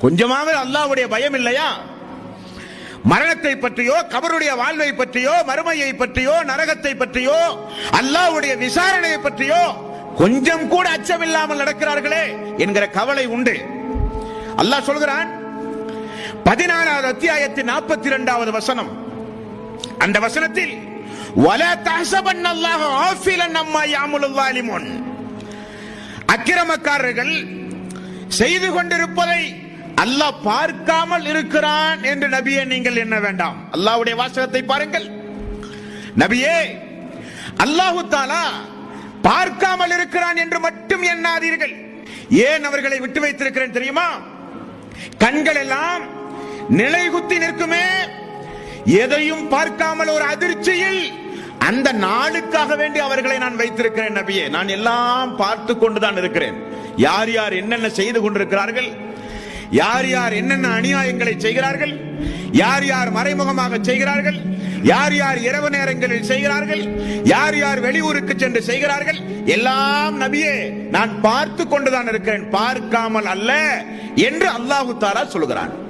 கொஞ்சமாவது அல்லாவுடைய பயம் இல்லையா? மரணத்தை பற்றியோ கபருடைய வாழ்வை பற்றியோ மறுமையை பற்றியோ நரகத்தை பற்றியோ அல்லாவுடைய விசாரணையை பற்றியோ கொஞ்சம் கூட அச்சம் இல்லாமல் நடக்கிறார்களே என்கிற கவலை உண்டு. அல்லாஹ் சொல்கிறான் பதினாறாவது அத்தியாயத்தின் நாற்பத்தி இரண்டாவது வசனம். அந்த வசனத்தில் வல தசபன் அல்லாஹ் ஆஃபிலன் அம்மா யாமுலுல்லாலிமோன் அக்கிரமக்காரர்கள் செய்து கொண்டிருப்பதை அல்லாஹ் பார்க்காமல் இருக்கிறான் என்று நபியே நீங்கள் என்ன வேண்டாம். அல்லாஹ்வுடைய வாசகத்தை பாருங்கள். நபியே அல்லாஹு தாலா பார்க்காமல் இருக்கிறான் என்று மட்டும் எண்ணாதீர்கள். ஏன் அவர்களை விட்டு வைத்திருக்கிறேன் தெரியுமா? கண்கள் எல்லாம் நிலைகுத்தி நிற்குமே. எதையும் பார்க்காமல் ஒரு அதிர்ச்சியில் அந்த நாளுக்காக வேண்டி அவர்களை நான் வைத்திருக்கிறேன் நபியே. நான் எல்லாம் பார்த்து கொண்டுதான் இருக்கிறேன். யார் யார் என்னென்ன செய்து கொண்டிருக்கிறார்கள்? யார் யார் என்னென்ன அநியாயங்களை செய்கிறார்கள்? யார் யார் மறைமுகமாக செய்கிறார்கள்? யார் யார் இரவு நேரங்களில் செய்கிறார்கள்? யார் யார் வெளியூருக்கு சென்று செய்கிறார்கள்? எல்லாம் நபியே நான் பார்த்து கொண்டுதான் இருக்கிறேன். பார்க்காமல் அல்ல என்று அல்லாஹு தாலா சொல்கிறான்.